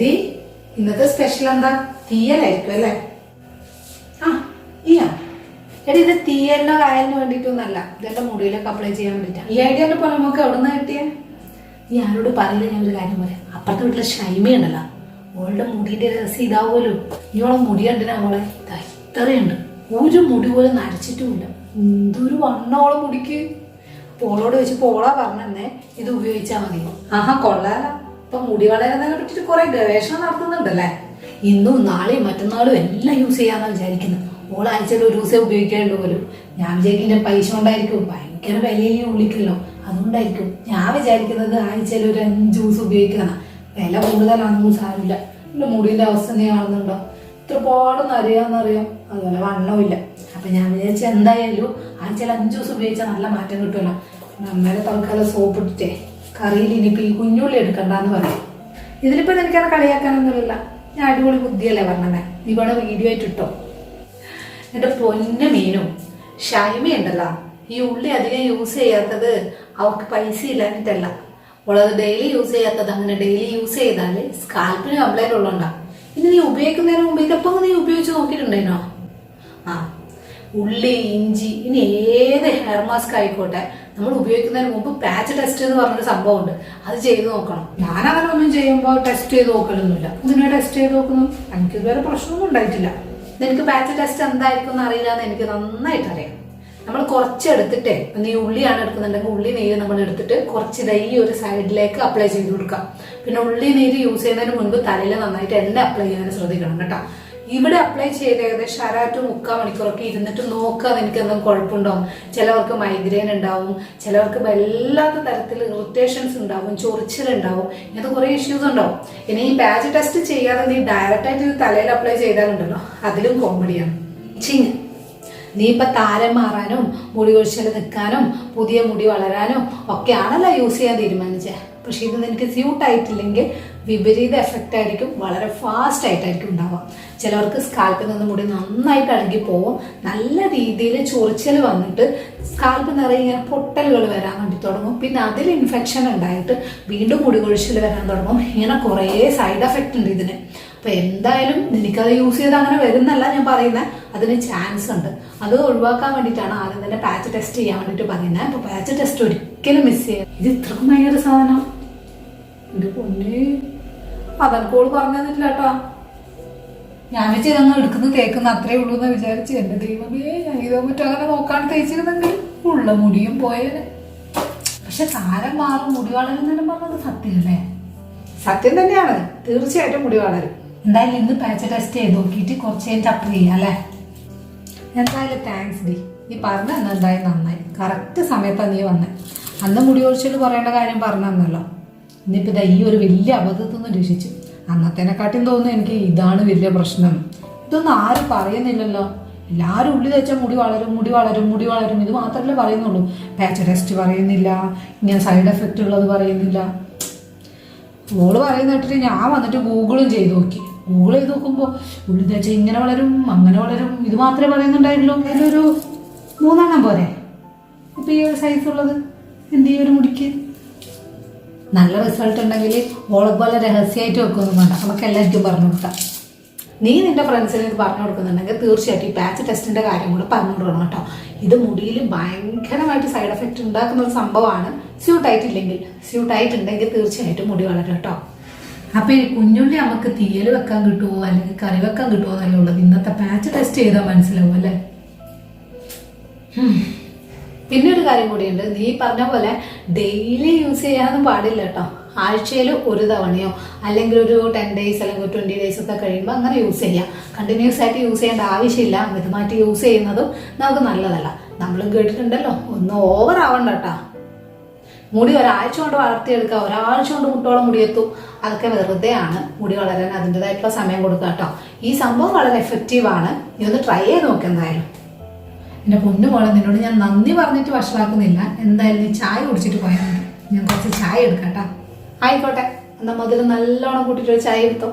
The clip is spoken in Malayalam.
ഡി ഇന്നത്തെ സ്പെഷ്യൽ എന്താ? തീയലായിരിക്കും അല്ലേ? ആ ഇയാ എടി ഇത് തീയലിനോ കായലിനോ വേണ്ടിയിട്ടൊന്നല്ല. ഇതെല്ലാം മുടിയിലൊക്കെ അപ്ലൈ ചെയ്യാൻ വേണ്ടിയിട്ടാ. ഈ ഐഡിയ പോലെ നമുക്ക് എവിടെ നിന്ന് കിട്ടിയേ? നീ ആരോട് പറയില്ല ഞാൻ ഒരു കാര്യം പറയാം. അപ്പുറത്തെ വീട്ടിലെ ഷൈമ അവളുടെ മുടിയുടെ രസം ഇതാവുമല്ലോ. ഇനിയോളം ഓളെ മുടി കണ്ടിനാ മോളെ? ഇതാ ഇത്രയുണ്ട്. ഒരു മുടി പോലും നരച്ചിട്ടുമില്ല എന്തൊരു വണ്ണോള മുടിക്ക്. പോളോട് വെച്ച് പോളാ പറഞ്ഞെന്നെ ഇത് ഉപയോഗിച്ചാൽ മതി. ആഹാ കൊള്ളാല. ഇപ്പൊ മുടി വളരുന്നതിനെ പറ്റിട്ട് കുറെ ഗവേഷണം നടത്തുന്നുണ്ടല്ലേ? ഇന്നും നാളെയും മറ്റന്നാളും എല്ലാം യൂസ് ചെയ്യാന്നാ വിചാരിക്കുന്നത് ഓൾ ആഴ്ചയിൽ ഒരു ദിവസം ഉപയോഗിക്കാനുള്ളൂ പോലും. ഞാൻ വിചാരിക്കുന്ന പൈസ കൊണ്ടായിരിക്കും. ഭയങ്കര വിലയിൽ ഉള്ളിക്കല്ലോ അതുകൊണ്ടായിരിക്കും ഞാൻ വിചാരിക്കുന്നത് ആഴ്ചയിൽ ഒരു അഞ്ച് ദിവസം ഉപയോഗിക്കുന്ന. വില കൂടുതലാണെന്നും സാരമില്ല. എന്റെ മുടിയുടെ അവസ്ഥ നീ കാണുന്നുണ്ടോ? ഇത്രപാടൊന്നും അറിയാമെന്നറിയാം അതുപോലെ വണ്ണമില്ല അപ്പൊ ഞാൻ വിചാരിച്ച എന്തായാലും ആഴ്ചയിൽ അഞ്ച് ദിവസം ഉപയോഗിച്ചാൽ നല്ല മാറ്റം കിട്ടുമല്ലോ നമ്മളെ തൽക്കാലം സോപ്പ് ഇട്ടിട്ടേ. കറിയിൽ ഇനിയിപ്പോൾ ഈ കുഞ്ഞുള്ളി എടുക്കണ്ടെന്ന് പറയും. ഇതിലിപ്പോൾ എനിക്കത് കളിയാക്കാനൊന്നുമില്ല. ഞാൻ അടിപൊളി ബുദ്ധിയല്ലേ പറഞ്ഞേ നീ വേണം വീഡിയോ ആയിട്ട് ഇട്ടോ. എന്റെ പൊന്ന മീനും ഷൈമയുണ്ടല്ലോ. ഈ ഉള്ളി അധികം യൂസ് ചെയ്യാത്തത് അവർക്ക് പൈസ ഇല്ലാഞ്ഞിട്ടല്ല. ഉള്ളത് ഡെയിലി യൂസ് ചെയ്യാത്തത് അങ്ങനെ ഡെയിലി യൂസ് ചെയ്താൽ സ്കാൽപ്പിന് കംപ്ലൈന്റ് ഉള്ളതുകൊണ്ടാ ഇനി നീ ഉപയോഗിക്കുന്നതിന് മുമ്പ് ഇതൊപ്പം നീ ഉപയോഗിച്ച് നോക്കിയിട്ടുണ്ടേനോ? ആ ഉള്ളി ഇഞ്ചി ഇനി ഏത് ഹെയർ മാസ്ക് ആയിക്കോട്ടെ നമ്മൾ ഉപയോഗിക്കുന്നതിന് മുമ്പ് പാച്ച് ടെസ്റ്റ് എന്ന് പറഞ്ഞൊരു സംഭവമുണ്ട്. അത് ചെയ്ത് നോക്കണം. ഞാൻ അങ്ങനെ ഒന്നും ചെയ്യുമ്പോൾ ടെസ്റ്റ് ചെയ്ത് നോക്കലൊന്നുമില്ല. ഇതിനെ ടെസ്റ്റ് ചെയ്ത് നോക്കുന്നു. എനിക്ക് ഇതുവരെ പ്രശ്നമൊന്നും ഉണ്ടായിട്ടില്ല. നിനക്ക് പാച്ച് ടെസ്റ്റ് എന്തായിരിക്കും എന്ന് അറിയില്ല എന്ന് എനിക്ക് നന്നായിട്ട് അറിയാം. നമ്മൾ കുറച്ച് എടുത്തിട്ടേ നീ ഉള്ളിയാണ് എടുക്കുന്നുണ്ടെങ്കിൽ ഉള്ളി നീര് നമ്മൾ എടുത്തിട്ട് കുറച്ച് ഇതായി ഒരു സൈഡിലേക്ക് അപ്ലൈ ചെയ്ത് കൊടുക്കാം. പിന്നെ ഉള്ളി നീര് യൂസ് ചെയ്യുന്നതിന് മുൻപ് തലയിൽ നന്നായിട്ട് എണ്ണ അപ്ലൈ ചെയ്യാൻ ശ്രദ്ധിക്കണം കേട്ടോ. ഇവിടെ അപ്ലൈ ചെയ്ത് ഏകദേശം അര ടു മുക്കാൽ മണിക്കൂറൊക്കെ ഇരുന്നിട്ട് നോക്കുക എനിക്ക് എന്തെങ്കിലും കുഴപ്പമുണ്ടാവും ചിലവർക്ക് മൈഗ്രെയിൻ ഉണ്ടാവും ചിലവർക്ക് വല്ലാത്ത തരത്തിൽ ഇറിറ്റേഷൻസ് ഉണ്ടാവും ചൊറിച്ചിലുണ്ടാവും ഇങ്ങനത്തെ കുറേ ഇഷ്യൂസ് ഉണ്ടാവും. ഇനി ഈ പാച്ച് ടെസ്റ്റ് ചെയ്യാതെ നീ ഡയറക്റ്റായിട്ട് ഇത് തലയിൽ അപ്ലൈ ചെയ്താലുണ്ടല്ലോ അതിലും കോമഡിയാണ് ചിങ് നീ ഇപ്പൊ താരം മാറാനും മുടി കൊഴിച്ചിൽ നിൽക്കാനും പുതിയ മുടി വളരാനും ഒക്കെയാണല്ലോ യൂസ് ചെയ്യാൻ തീരുമാനിച്ചത് പക്ഷെ ഇത് നിനക്ക് സ്യൂട്ട് ആയിട്ടില്ലെങ്കിൽ വിപരീത എഫക്റ്റ് ആയിരിക്കും വളരെ ഫാസ്റ്റ് ആയിട്ടായിരിക്കും ഉണ്ടാവുക. ചിലവർക്ക് സ്കാൽപ്പിൽ നിന്ന് മുടി നന്നായിട്ട് അഴുകി പോവും. നല്ല രീതിയിൽ ചൊറിച്ചൽ വന്നിട്ട് സ്കാൽപ്പ് നിറയെ ഇങ്ങനെ പൊട്ടലുകൾ വരാൻ വേണ്ടി തുടങ്ങും. പിന്നെ അതിൽ ഇൻഫെക്ഷൻ ഉണ്ടായിട്ട് വീണ്ടും മുടി കൊഴിച്ചിൽ വരാൻ തുടങ്ങും. ഇങ്ങനെ കുറേ സൈഡ് എഫക്റ്റ് ഉണ്ട് ഇതിന്. അപ്പൊ എന്തായാലും നിനക്കത് യൂസ് ചെയ്ത് അങ്ങനെ വരുന്നല്ല ഞാൻ പറയുന്നത് അതിന് ചാൻസ് ഉണ്ട്. അത് ഒഴിവാക്കാൻ വേണ്ടിയിട്ടാണ് ആദ്യം തന്നെ പാച്ച് ടെസ്റ്റ് ചെയ്യാൻ വേണ്ടിയിട്ട് പറയുന്നത് അപ്പൊ പാച്ച് ടെസ്റ്റ് ഒരിക്കലും മിസ് ചെയ്യാം ഇത് ഇത്രക്കും ഭയങ്കര സാധനം. എന്റെ പൊന്നെ അതനക്കോൾ പറഞ്ഞു തന്നിട്ടില്ല കേട്ടോ ഞാൻ ചെയ്തങ്ങ് എടുക്കുന്നു കേൾക്കുന്ന അത്രേ ഉള്ളൂ എന്ന് വിചാരിച്ചു. എന്റെ ദൈവമേ ഇതോ മറ്റോ അങ്ങനെ നോക്കാൻ തേച്ചിരുന്നെങ്കിൽ ഉള്ള മുടിയും പോയേനെ. പക്ഷെ താരം മാറും മുടി വളരുന്നതിനും പറഞ്ഞത് സത്യമല്ലേ? സത്യം തന്നെയാണ്. തീർച്ചയായിട്ടും മുടി വളരും. എന്തായാലും ഇന്ന് പാച്ച് ടെസ്റ്റ് ചെയ്ത് നോക്കിയിട്ട് കുറച്ച് കഴിഞ്ഞിട്ട് അപ്ലൈ ചെയ്യാം അല്ലേ? എന്തായാലും താങ്ക്സ് ഡി. നീ പറഞ്ഞ എന്തായാലും നന്നായി. കറക്റ്റ് സമയത്താണ് നീ വന്നേ. അന്ന് മുടി ഒഴിച്ചിട്ട് പറയേണ്ട കാര്യം പറഞ്ഞു തന്നല്ലോ. ഇന്നിപ്പോ ഇതാ ഈ ഒരു വലിയ അബദ്ധത്തിൽ നിന്ന് രക്ഷിച്ചു. അന്നത്തേനെക്കാട്ടിയും തോന്നുന്നു എനിക്ക് ഇതാണ് വലിയ പ്രശ്നം. ഇതൊന്നും ആരും പറയുന്നില്ലല്ലോ. എല്ലാവരും ഉള്ളി തേച്ചാൽ മുടി വളരും മുടി വളരും മുടി വളരും. ഇത് മാത്രമല്ലേ പറയുന്നുള്ളൂ. പാച്ച് ടെസ്റ്റ് പറയുന്നില്ല. ഇങ്ങനെ സൈഡ് എഫക്റ്റ് ഉള്ളത് പറയുന്നില്ല. ഓൾ പറയുന്ന കേട്ടിട്ട് ഞാൻ വന്നിട്ട് ഗൂഗിളും ചെയ്ത് നോക്കി. ഗൂഗിൾ ചെയ്ത് നോക്കുമ്പോൾ ഉള്ളി തേച്ച ഇങ്ങനെ വളരും അങ്ങനെ വളരും. ഇത് മാത്രമേ പറയുന്നുണ്ടായിട്ടുള്ളൂ അതിലൊരു മൂന്നെണ്ണം പോരെ? ഇപ്പം ഈ ഒരു സൈസ് ഉള്ളത്. എന്ത് ഈ ഒരു മുടിക്ക്? നല്ല റിസൾട്ട് ഉണ്ടെങ്കിൽ ഓളെ പോലെ രഹസ്യമായിട്ട് വെക്കൊന്നും വേണ്ട നമുക്ക് എല്ലാവർക്കും പറഞ്ഞു കൊടുക്കാം. നീ നിന്റെ ഫ്രണ്ട്സിന് ഇത് പറഞ്ഞു കൊടുക്കുന്നുണ്ടെങ്കിൽ തീർച്ചയായിട്ടും ഈ പാച്ച് ടെസ്റ്റിന്റെ കാര്യം കൂടെ പറഞ്ഞു കൊടുക്കണം കേട്ടോ. ഇത് മുടിയിൽ ഭയങ്കരമായിട്ട് സൈഡ് എഫക്റ്റ് ഉണ്ടാക്കുന്ന ഒരു സംഭവമാണ്. സ്യൂട്ട് ആയിട്ടില്ലെങ്കിൽ സ്യൂട്ട് ആയിട്ടുണ്ടെങ്കിൽ തീർച്ചയായിട്ടും മുടി വളരും കേട്ടോ. അപ്പൊ ഈ കുഞ്ഞുള്ളി നമുക്ക് തീയൽ വെക്കാൻ കിട്ടുമോ അല്ലെങ്കിൽ കറി വെക്കാൻ കിട്ടുമോ എന്നല്ലേ ഉള്ളത്? ഇന്നത്തെ പാച്ച് ടെസ്റ്റ് ചെയ്താൽ മനസ്സിലാവും അല്ലേ. പിന്നെ ഒരു കാര്യം കൂടിയുണ്ട്. നീ പറഞ്ഞ പോലെ ഡെയിലി യൂസ് ചെയ്യാനൊന്നും പാടില്ല കേട്ടോ ആഴ്ചയിൽ ഒരു തവണയോ അല്ലെങ്കിൽ ഒരു ടെൻ ഡേയ്സ് അല്ലെങ്കിൽ ട്വന്റി ഡേയ്സ് ഒക്കെ കഴിയുമ്പോൾ അങ്ങനെ യൂസ് ചെയ്യാം. കണ്ടിന്യൂസ് ആയിട്ട് യൂസ് ചെയ്യേണ്ട ആവശ്യമില്ല. മിതമായിട്ട് യൂസ് ചെയ്യുന്നതും നമുക്ക് നല്ലതല്ല. നമ്മളും കേട്ടിട്ടുണ്ടല്ലോ ഒന്ന് ഓവർ ആവണ്ട കേട്ടോ മുടി ഒരാഴ്ച കൊണ്ട് വളർത്തിയെടുക്കുക ഒരാഴ്ച കൊണ്ട് മുട്ടോളം മുടിയെത്തും. അതൊക്കെ വെറുതെ ആണ്. മുടി വളരാൻ അതിന്റെതായിട്ടുള്ള സമയം കൊടുക്കുക കേട്ടോ ഈ സംഭവം വളരെ എഫക്റ്റീവ് ആണ്. നീ ഒന്ന് ട്രൈ ചെയ്ത് നോക്ക് എന്തായാലും. എന്റെ പൊന്നു നിന്നോട് ഞാൻ നന്ദി പറഞ്ഞിട്ട് വഷളാക്കുന്നില്ല. എന്തായാലും നീ ചായ കുടിച്ചിട്ട് പോയാൽ മതി. ഞാൻ കുറച്ച് ചായ എടുക്കാം കേട്ടോ ആയിക്കോട്ടെ എന്നാൽ മുതൽ നല്ലോണം കൂട്ടിയിട്ട് ഒരു ചായ എടുത്തോ.